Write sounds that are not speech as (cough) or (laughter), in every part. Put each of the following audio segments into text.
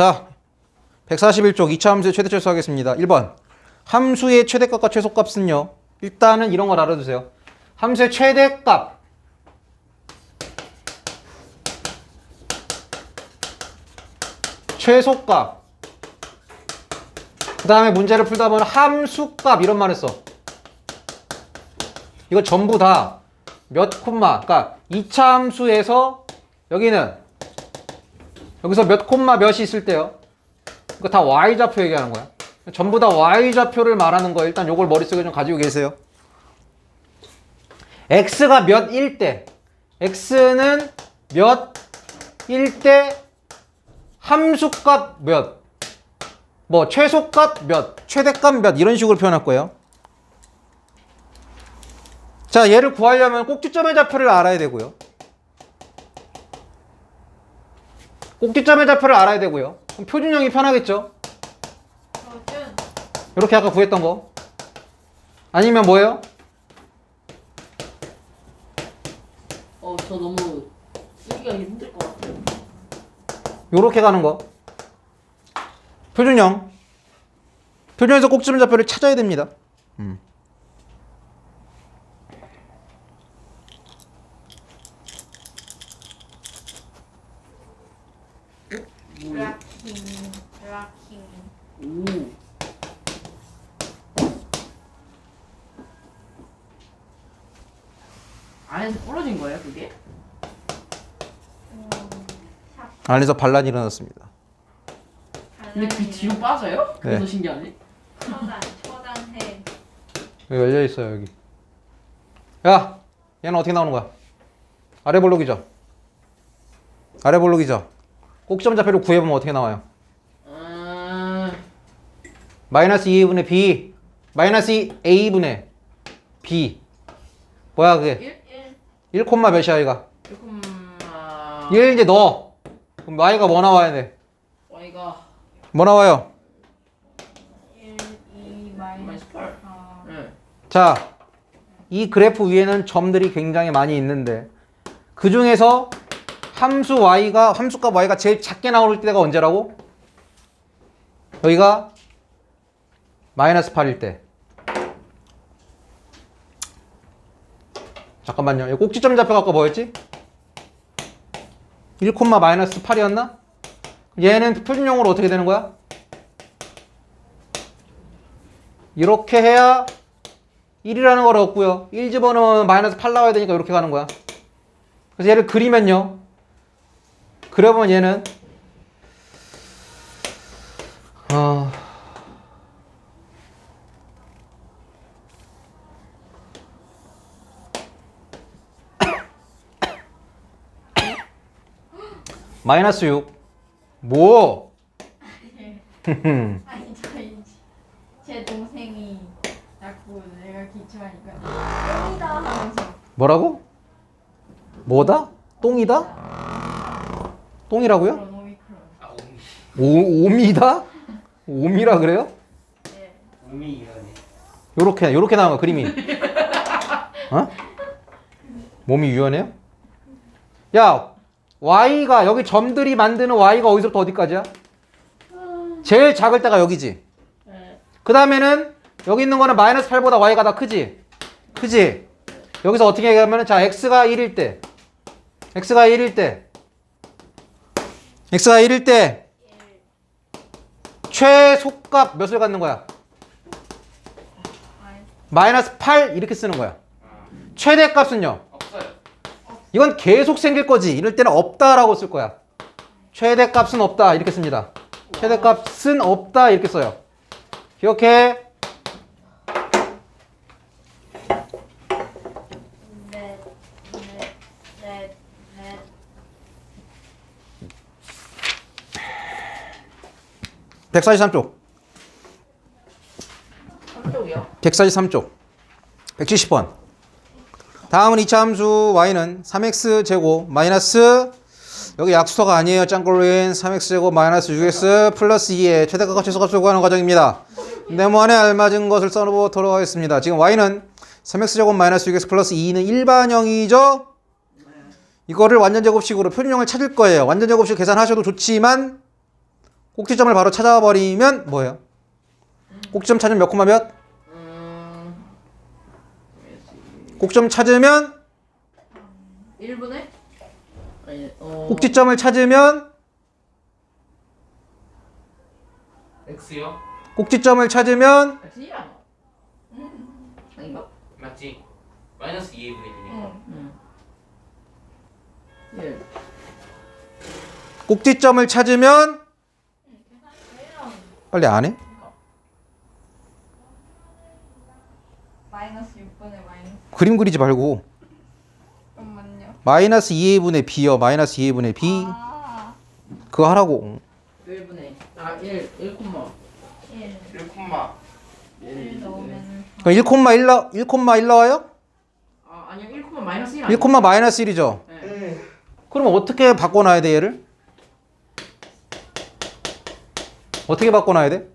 자, 141쪽 2차 함수의 최대 최소 하겠습니다. 1번. 함수의 최대값과 최소값은요. 일단은 이런 걸 알아두세요. 함수의 최대값. 최소값. 그 다음에 문제를 풀다 보면 함수값 이런 말 했어. 이거 전부 다 몇 콤마, 그러니까 2차 함수에서 여기는 여기서 몇 콤마 몇이 있을 때요. 이거 다 y좌표 얘기하는 거야. 전부 다 y좌표를 말하는 거 일단 요걸 머릿속에 좀 가지고 계세요. x가 몇 일 때, x는 몇 일 때 함수값 몇, 뭐 최소값 몇, 최대값 몇 이런 식으로 표현할 거예요. 자, 얘를 구하려면 꼭지점의 좌표를 알아야 되고요. 꼭지점의 좌표를 알아야 되고요. 그럼 표준형이 편하겠죠? 표준 이렇게 아까 구했던 거. 아니면 뭐예요? 어, 저 너무 쓰기가 힘들 것 같아요. 이렇게 가는 거. 표준형. 표준에서 꼭지점 좌표를 찾아야 됩니다. 음. 락킹 락킹 오. 안에서 부러진 거예요, 그게? 안에서 반란이 일어났습니다. 근데 그 뒤로 빠져요? 네. 더 신기하네. 처단 처단해 여기 열려 있어요 여기. 야, 얘는 어떻게 나오는 거야? 아래 볼록이죠. 아래 볼록이죠. 꼭지점 좌표를 구해보면 어떻게 나와요? 음, 마이너스 2분의 b, 마이너스 2a분의 b. 뭐야 그게? 1? 1 콤마 몇이야 이가? 1콤마 1 이제 넣어. 그럼 y가 뭐 나와야 돼? Y가 뭐 나와요? 1 2 마이너스 마이너스 8. 4 네. 자, 이 그래프 위에는 점들이 굉장히 많이 있는데 그 중에서 함수 y가 함수값 y가 제일 작게 나올 때가 언제라고? 여기가 마이너스 8일 때. 잠깐만요. 이 꼭지점 아까 뭐였지? 1, 마이너스 8이었나? 얘는 표준용으로 어떻게 되는 거야? 이렇게 해야 1이라는 걸 얻고요. 1 집어넣으면 마이너스 8 나와야 되니까 이렇게 가는 거야. 그래서 얘를 그리면요. 그려보면 얘는 마이너스 6 뭐? 아니 저희 제 동생이 자꾸 내가 기초하니까 똥이다 하면서 뭐라고? 뭐다? 똥이다? 똥이라고요? 그런 오미크론 오, 오미다? 오미라 그래요? 네 몸이 이러네. 요렇게 요렇게 나온 거 그림이. 어? 몸이 유연해요? 야, y가 여기 점들이 만드는 y가 어디서부터 어디까지야? 제일 작을 때가 여기지. 네. 그 다음에는 여기 있는 거는 마이너스 8보다 y가 더 크지? 크지? 여기서 어떻게 얘기하면 자 x가 1일 때 x가 1일 때 x가 1일 때 최소값 몇을 갖는 거야? 마이너스 8 이렇게 쓰는 거야. 최대값은요? 이건 계속 생길 거지. 이럴 때는 없다라고 쓸 거야. 최대값은 없다 이렇게 씁니다. 최대값은 없다 이렇게 써요. 기억해. 넷넷넷넷 143쪽. 한쪽이요? 143쪽. 170번. 다음은 2차 함수 y는 3x 제곱 마이너스 여기 약수터가 아니에요. 짱꼴린 3x 제곱 마이너스 6x 플러스 2의 최대값과 최소값을 구하는 과정입니다. 네모안에 알맞은 것을 써보도록 하겠습니다. 지금 y는 3x 제곱 마이너스 6x 플러스 2는 일반형이죠. 이거를 완전 제곱식으로 표준형을 찾을 거예요. 완전 제곱식 계산하셔도 좋지만 꼭지점을 바로 찾아버리면 뭐예요? 꼭지점 찾으면 몇 콤마 몇? 음. 꼭지점 찾으면 1분에? 아니, 어. 꼭지점을 찾으면 X요? 꼭지점을 찾으면 X야. 아닌가? 맞지? 마이너스 2A분의 D니까 응. 응. 예. 꼭지점을 찾으면 빨리 안 해? 마이너스 6분의 마이너스 그림 그리지 말고 잠깐만요 마이너스 2a분의 b요 마이너스 2a분의 b 아 그거 하라고 1분에. 아, 1. 1 콤마. 1 1 콤마 1 넣으면은 그럼 1 콤마 1 나, 1 콤마 1 나와요? 아, 아니요. 1 콤마 마이너스 1 1콤마 마이너스 1이죠 네. 그럼 어떻게 바꿔놔야 돼 얘를? 어떻게 바꿔놔야 돼?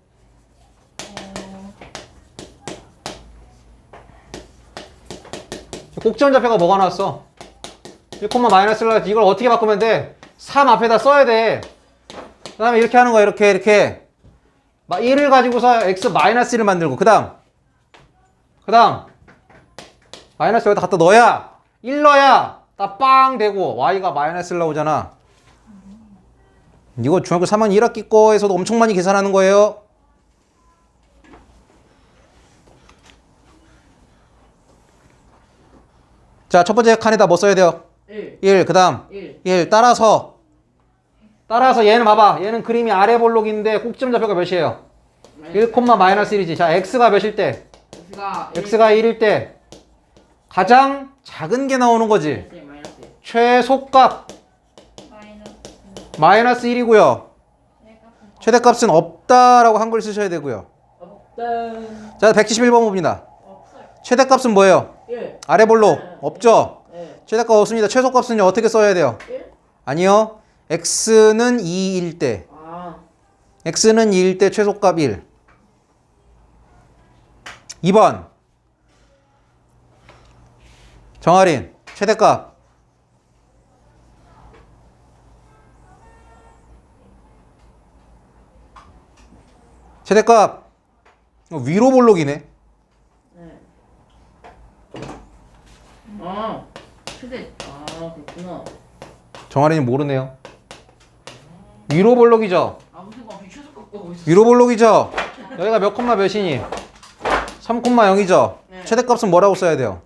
꼭지점 좌표가 뭐가 나왔어? 1콤마 마이너스 1 이걸 어떻게 바꾸면 돼? 3 앞에다 써야 돼. 그 다음에 이렇게 하는 거야. 이렇게 이렇게. 1을 가지고서 x 마이너스 1을 만들고 그 다음 그 다음 마이너스 여기다 갖다 넣어야 1 넣어야 딱 빵 되고 y가 마이너스 1 나오잖아. 이거 중학교 3학년 1학기 거에서도 엄청 많이 계산하는 거예요. 자, 첫 번째 칸에다 뭐 써야 돼요? 1. 1. 그 다음 1. 1 따라서 따라서 얘는 봐봐 얘는 그림이 아래 볼록인데 꼭지점 좌표가 몇이에요? 1, 마이너스 1이지 자 x가 몇일 때? X가 x가 1일 때 가장 작은 게 나오는 거지 1. 마이너스 1. 최소값 마이너스 마이너스 1이고요 내가 최대값은 없다라고 한글 쓰셔야 되고요 없다. 자 171번 봅니다 없어요 최대값은 뭐예요? 1. 아래 볼록 없죠? 네. 최대값 없습니다 최소값은요 어떻게 써야 돼요? 1. 아니요 x는 2일 때 아. x는 2일 때 최소값 1. 2번. 정할인 최대값. 최대값. 어, 위로 볼록이네. 네. 아. 최대. 정할인이 모르네요. 위로 볼록이죠. 아무 있어. 위로 볼록이죠. 여기가 몇 콤마 몇이니? 3 콤마 0이죠. 네. 최대값은 뭐라고 써야 돼요?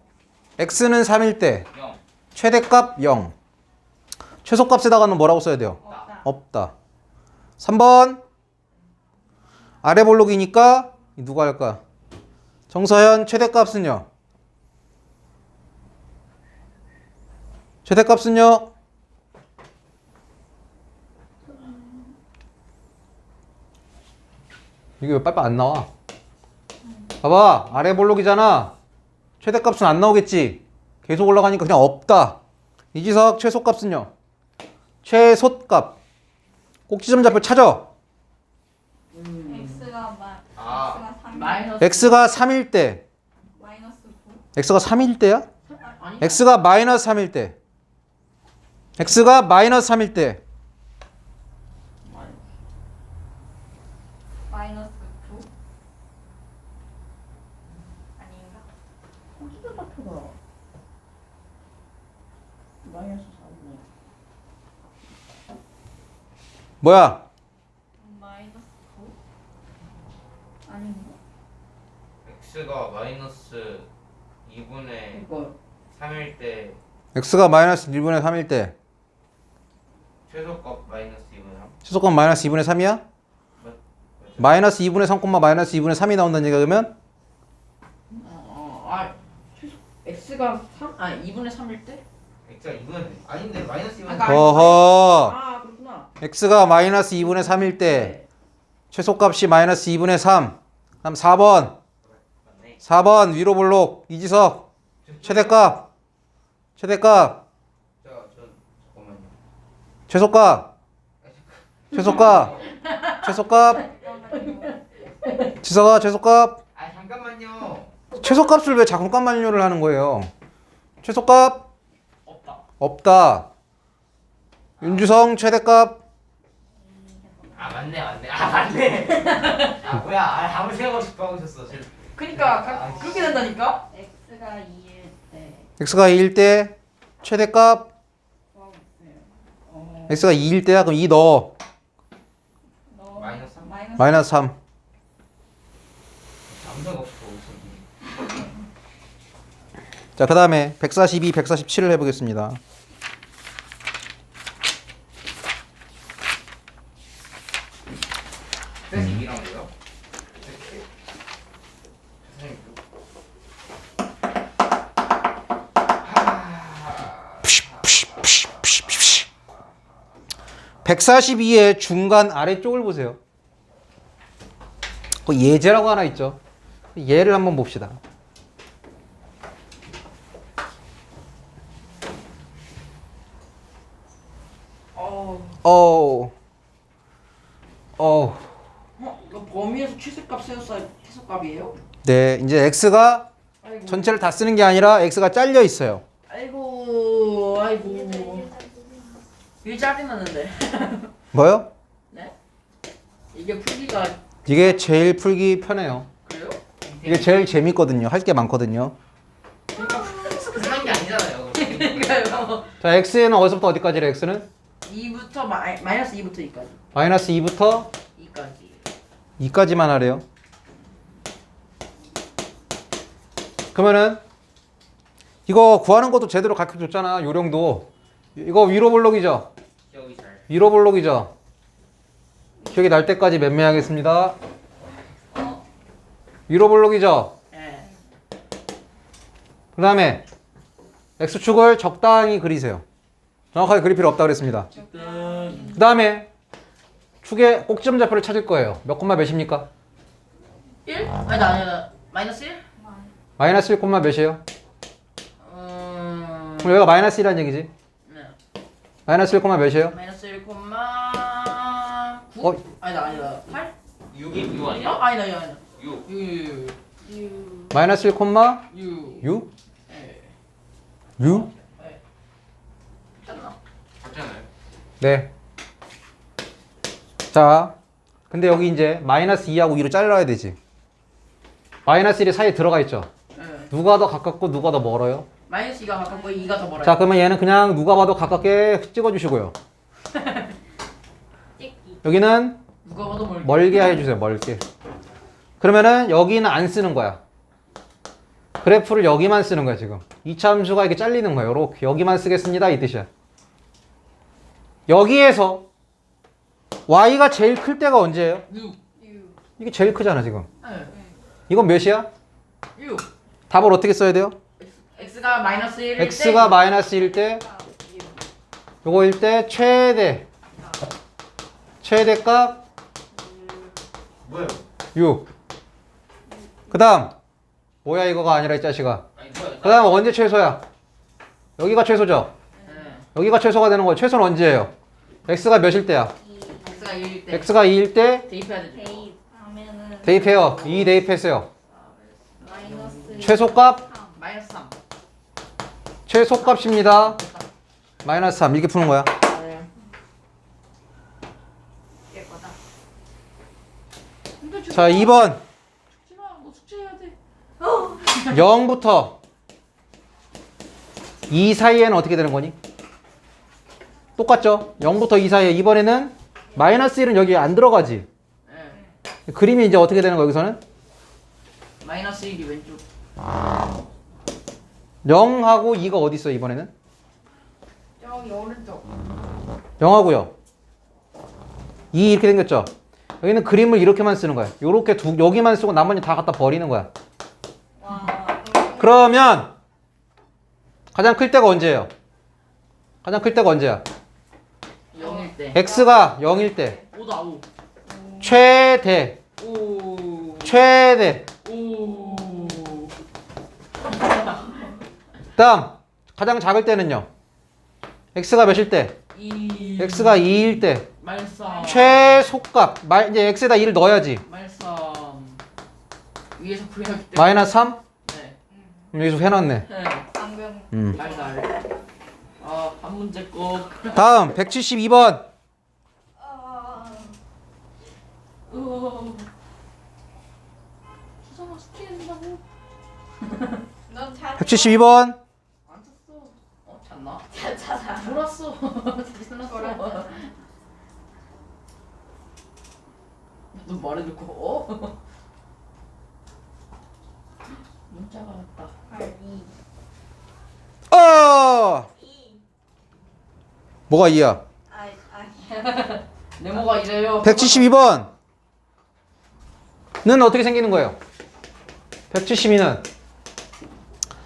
x는 3일 때0 최대값 0. 최소값에다가는 뭐라고 써야 돼요? 없다 없다. 3번. 아래 볼록이니까 누가 할까? 정서현 최대값은요? 최대값은요? 이게 왜 빨빨 안 나와? 봐봐 아래 볼록이잖아 최대값은 안 나오겠지 계속 올라가니까 그냥 없다 이 지석 최소값은요? 최소값 꼭지점 좌표 찾아 음. x가 마 아. x가 3 마이너스. x가 3일 때 마이너스 9 x가 3일 때야? 아니. x가 마이너스 3일 때 x가 마이너스 3일 때. 마이너스 9 아닌가? 꼭지점 좌표가. 마이너스 4분의 뭐야? 마이너스 9 아닌가? X가 마이너스 2분의 이거. 3일 때. X가 마이너스 1분의 3일 때 최소값 마이너스 2분의 3 최소값 마이너스 2분의 3이야? 마이너스 2분의 3, 마이너스 2분의 3이 나온다는 얘기가 그러면? 어, 어, 아, 최소 x가 3, 아 2분의 3일 때? X가 2분의 아닌데 마이너스 2분의 아까 3 어허. 아, 그렇구나. x가 마이너스 2분의 3일 때 네. 최소값이 마이너스 2분의 3 다음 4번. 맞네. 4번 위로 볼록. 이지석. 최대값. 최대값. 자, 저 잠깐만요. 최소값 최소값. 최소값. 지석아 최소값. 아 잠깐만요. 최소값을 왜 잠깐만요를 하는 거예요? 최소값. 없다. 없다. 윤주성 최대값. 아 맞네 맞네. 아아 맞네. 아 뭐야? 아, 아무 생각 없이 하고 있었어. 제- 그니까 가- 그렇게 된다니까? x가 2일 때. X가 2일 때 최대값. 구하고 있어요. 어. x가 2일 때야 그럼 2 넣어. 너 마이너스 삼? 마이너스 마이너스 3 아무 생각 없이 하고 있었는데. 자, 그 다음에 142, 147을 해보겠습니다. 142의 중간 아래쪽을 보세요. 그 예제라고 하나 있죠. 예를 한번 봅시다. 어. 어우. 어? 이거 범위에서 최소값 세웠어 최소값이에요? 네, 이제 x가 아이고. 전체를 다 쓰는 게 아니라 x가 잘려 있어요. 아이고 아이고. 일자리 났는데. (laughs) 뭐요? 네? 이게 풀기가 이게 제일 풀기 편해요. 그래요? 이게 제일 재밌거든요. 할 게 많거든요. 그런 게 아니잖아요. (laughs) 그러니까요. 자, x는 어디서부터 어디까지래, x는? 2부터 마이, 마이너스 2부터 2까지. 마이너스 2부터 2까지. 2까지만 하래요. 그러면은 이거 구하는 것도 제대로 가르쳐 줬잖아. 요령도. 이거 위로 볼록이죠. 기억이 잘. 위로 볼록이죠. 기억이 날 때까지 맴매하겠습니다. 어. 위로 볼록이죠. 예. 그다음에 x축을 적당히 그리세요. 정확하게 그릴 필요 없다고 그랬습니다. 지금 그다음에 축의 꼭지점 좌표를 찾을 거예요. 몇 콤마 몇입니까? 1? 아니 나 아니야. 마이너스 1? 마이너스 1 콤마 몇이에요? 음. 그럼 여기가 마이너스 1이라는 얘기지. 네. 마이너스 1 콤마 몇이에요? 마이너스 1 콤마 9? 어? 아니 나 아니다. 8? 6이 6 어? 아니야? 아니다 아니다 아니다. 6. 6 6유 마이너스 1 콤마 6 6? 예. 6? 맞나? 맞잖아요. 네. 자, 근데 여기 이제 마이너스 2하고 2로 잘라야 되지. 마이너스 1이 사이에 들어가 있죠. 예. 누가 더 가깝고 누가 더 멀어요? 마이너스 2가 가깝고 2가 더 멀어요. 자, 그러면 얘는 그냥 누가 봐도 가깝게 찍어주시고요. (laughs) 여기는 누가 봐도 멀. 멀게 해주세요. 멀게. 그러면은 여기는 안 쓰는 거야. 그래프를 여기만 쓰는 거야 지금. 이차 함수가 이렇게 잘리는 거예요. 이렇게 여기만 쓰겠습니다 이 뜻이야. 여기에서 y가 제일 클 때가 언제예요? 6. 유 이게 제일 크잖아 지금. 예. 이건 몇이야? 6. 답을 어떻게 써야 돼요? x가 마이너스 1일 x가 마이너스 1일 때, 유 요거일 때 최대 최대값 뭐예요? 6. 그 다음 뭐야 이거가 아니라 이 자식아. 아니 뭐야? 그 다음 언제 최소야? 여기가 최소죠. 예. 여기가 최소가 되는 거예요. 최소는 언제예요? x가 몇일 때야? 이 x가 1일 때 x가 2일 때 대입해야 되죠. 대입하면은 대입해요. 2 대입했어요. 마이너스 최소값 마이너스 3. 최소값입니다. 마이너스 3 이렇게 푸는 거야. 네. 예거다 근데 자 2번 죽지마. 너 숙제해야 돼. 0부터 2 사이에는 어떻게 되는 거니? 똑같죠? 0부터 2 사이에 이번에는 마이너스 1은 여기 안 들어가지. 예. 그림이 이제 어떻게 되는 거야 여기서는? 마이너스 1이 왼쪽. 0하고 2가 어디 있어 이번에는? 여기 오른쪽 0하고요. 2 이렇게 생겼죠? 여기는 그림을 이렇게만 쓰는 거야. 요렇게 두 여기만 쓰고 나머지 다 갖다 버리는 거야. 와 그러면 가장 클 때가 언제예요? 가장 클 때가 언제야? 0일 때. x가 0일 때 5다 5. 최대 오. 최대 오. 다음 가장 작을 때는요 x가 몇일 때 2. x가 2일 때 말썽. 최소값 말, 이제 x에다 1을 넣어야지. 말썽. 위에서 구해놨기 때문에. 마이너스 3? 네. 음, 여기서 해놨네. 네. 방금 음. 아, 반 문제 꼭. 다음 172번. 172번. 어. (laughs) 안 쳤어. 어 잤나? 자자자. 졸았어. (laughs) 다시 졸았어. 너 말해놓고 어? (laughs) 문자가 왔다. 8, 2, 어! 2. 뭐가 2야? 아, 아. 네모가 이래요. 172번. 는 어떻게 생기는 거예요? 172는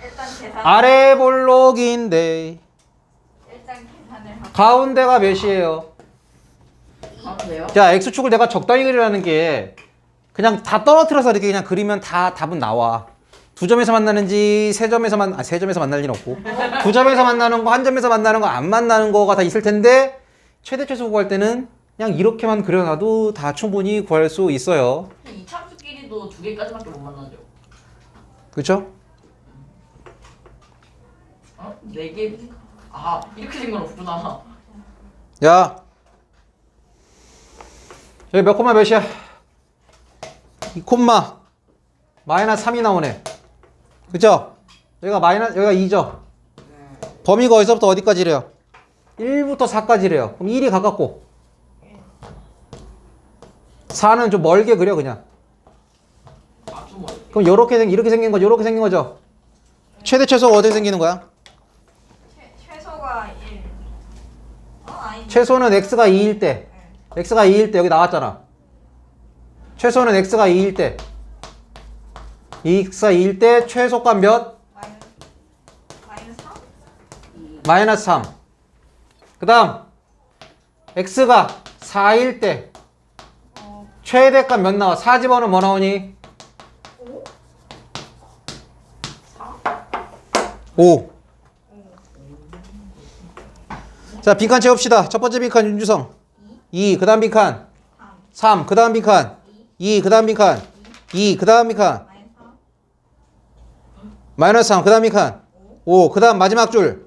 일단 계산. 아래 볼록인데 일단 계산을 하고. 가운데가 몇이에요? 가운데요? 자, x축을 내가 적당히 그리라는 게 그냥 다 떨어뜨려서 이렇게 그냥 그리면 다 답은 나와. 두 점에서 만나는지 세 점에서 만, 아, 세 점에서 만날 일 없고 두 점에서 만나는 거, 한 점에서 만나는 거, 안 만나는 거가 다 있을 텐데 최대 최소 구할 때는 그냥 이렇게만 그려놔도 다 충분히 구할 수 있어요. 이 참수끼리도 두 개까지밖에 못 만나죠. 그렇죠? 어? 네 개. 아 이렇게 생건 없구나. 야, 여기 몇 콤마 몇이야? 이 콤마 마이너스 3이 나오네. 그죠? 여기가 마이너스 여기가 2죠. 범위가 어디서부터 어디까지래요? 1부터 4까지래요. 그럼 1이 가깝고 4는 좀 멀게 그려 그냥. 그럼 요렇게 생 이렇게 생긴 거죠. 요렇게 생긴 거죠. 최대 최소가 어떻게 생기는 거야? 최, 최소가 1. 어. 최소는 x가 2일 때. X가 2일 때 여기 나왔잖아. 최소는 x가 2일 때. x가 2일 때 최소값 몇? 마이너스. 마이너스 3? 마이너스 3. 그 다음 x가 4일 때 어, 최대값 몇 나와? 4 집어는 뭐 나오니? 5? 5. 자, 빈칸 채웁시다. 첫 번째 빈칸 윤주성. 2. 그 다음 빈칸. 3. 3. 그 다음 빈칸. 2. 그 다음 빈칸. 2. 그 다음 빈칸. 마이너스 3. 마이너스 3. 그 다음 빈칸. 5. 그 다음 마지막 줄.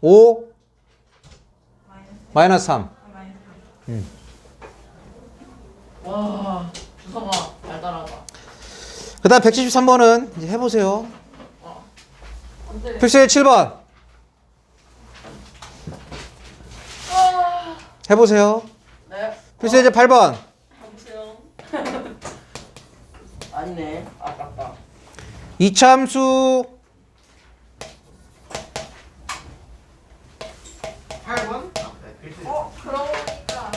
5. 마이너스 마이너스 3. 아, 마이너스 3. 와 주성아 달달하다. 그 다음 173번은 이제 해보세요. 안돼. 필수의 7번. 해보세요. 네. 필수의 이제 8번. 해보세요. 아니네. 아깝다. 이참수 8번? 어, 그러고 보니까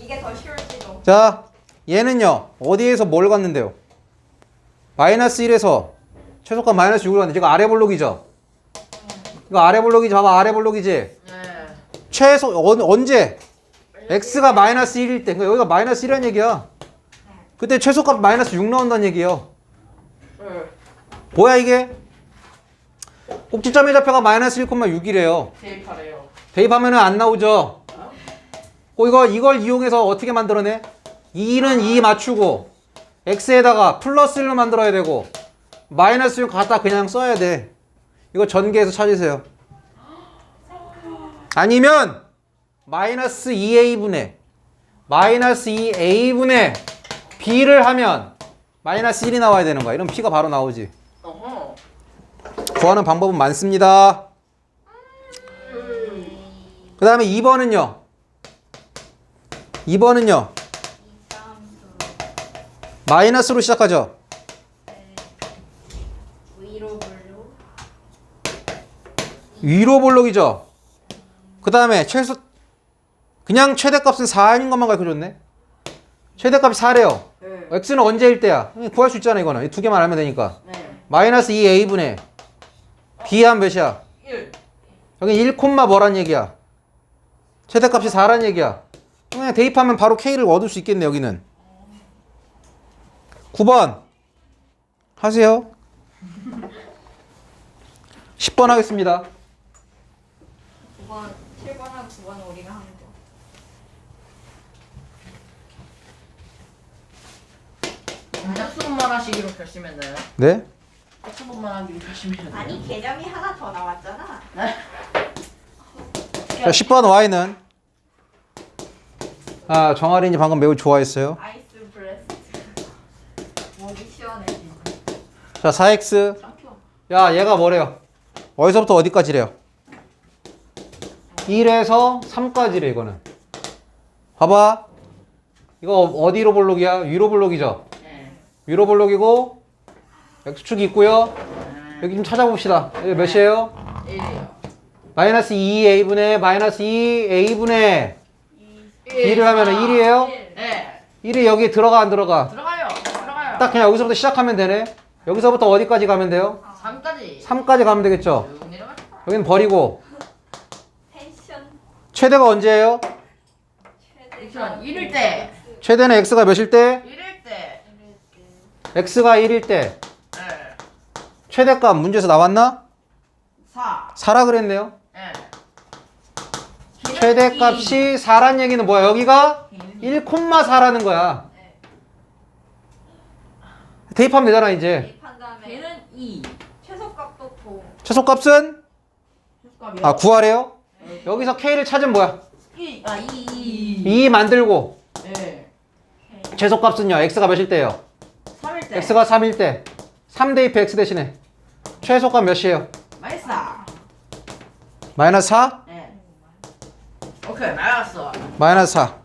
이게 더 쉬울지도. 자 얘는요 어디에서 뭘 갔는데요 마이너스 1에서 최소값 마이너스 6을 갔는데 이거 아래 볼록이죠 이거 아래 볼록이지 봐봐 아래 볼록이지 네. 최소 어, 언제 x가 마이너스 1일 때 그러니까 여기가 마이너스 1이라는 얘기야 그때 최소값 마이너스 6 나온다는 얘기예요 네. 뭐야 이게 꼭지점의 좌표가 마이너스 1,6이래요 대입하래요. 대입하면은 안 나오죠. 어, 이거 이걸 이용해서 어떻게 만들어내? 2는 2 맞추고 x에다가 플러스 1로 만들어야 되고 마이너스 6 갖다 그냥 써야 돼. 이거 전개해서 찾으세요. 아니면 마이너스 2a분의 마이너스 2a분의 b를 하면 마이너스 1이 나와야 되는 거야. 이러면 p가 바로 나오지. 어허. 구하는 방법은 많습니다. 그 다음에 2번은요. 2번은요. 이참수 마이너스로 시작하죠. 위로 볼록이죠. 그 다음에 최소 그냥 최대값은 4인 것만 가르쳐줬네. 최대값이 4래요. 네. x는 언제일 때야? 구할 수 있잖아 이거는. 두 개만 알면 되니까. 네. 마이너스 2a분의 b 한 몇이야? 1. 여기 1 콤마 뭐란 얘기야? 최대값이 4란 얘기야. 그냥 대입하면 바로 K를 얻을 수 있겠네, 여기는. 9번. 하세요. (laughs) 10번 하겠습니다. 9번 7번하고 9번은 우리가 하면 돼. 학습만 하시기로 결심했나요? 네? 학습만 하기로 결심했나요? 아니 개념이 하나 더 나왔잖아. 자, 10번 Y는 아, 정아린이 방금 매우 좋아했어요. 아이스 브레스트. 목이 시원해. 자, 4X 짱야 얘가 뭐래요? 어디서부터 어디까지래요? 1에서 3까지래 이거는 봐봐 이거 어디로 볼록이야? 위로 볼록이죠? 네. 위로 볼록이고 x축이 있고요 여기 좀 찾아봅시다 여기 몇이에요? 1이요. 마이너스 2a분의 마이너스 2a분의 2를 하면 은 1이에요? 네. 1이 여기 들어가 안 들어가? 들어가요. 들어가요. 딱 그냥 여기서부터 시작하면 되네 여기서부터 어디까지 가면 돼요? 3까지. 3까지 가면 되겠죠? 여기는 버리고 최대가 언제예요? 최대가 1일 때. 최대는 x가 몇일 때? 1일 때. x가 1일 때 네. 최대값 문제에서 나왔나? 4. 4라 그랬네요 네. 최대값이 4란 얘기는 뭐야? 여기가 1,4라는 거야 대입하면 되잖아 이제 대입한 다음에 걔는 2. 최소값도 보 최소값은? 최소값이요. 아 구하래요? 여기서 k를 찾으면 뭐야? 2. 아 2. 2 만들고 네. 최소값은요 x가 몇일 때예요? 3일 때. x가 3일 때 3 대입해 x 대신에 최소값 몇이에요? 마이너스 4. 마이너스 4? 네. 오케이 나갔어. 마이너스 4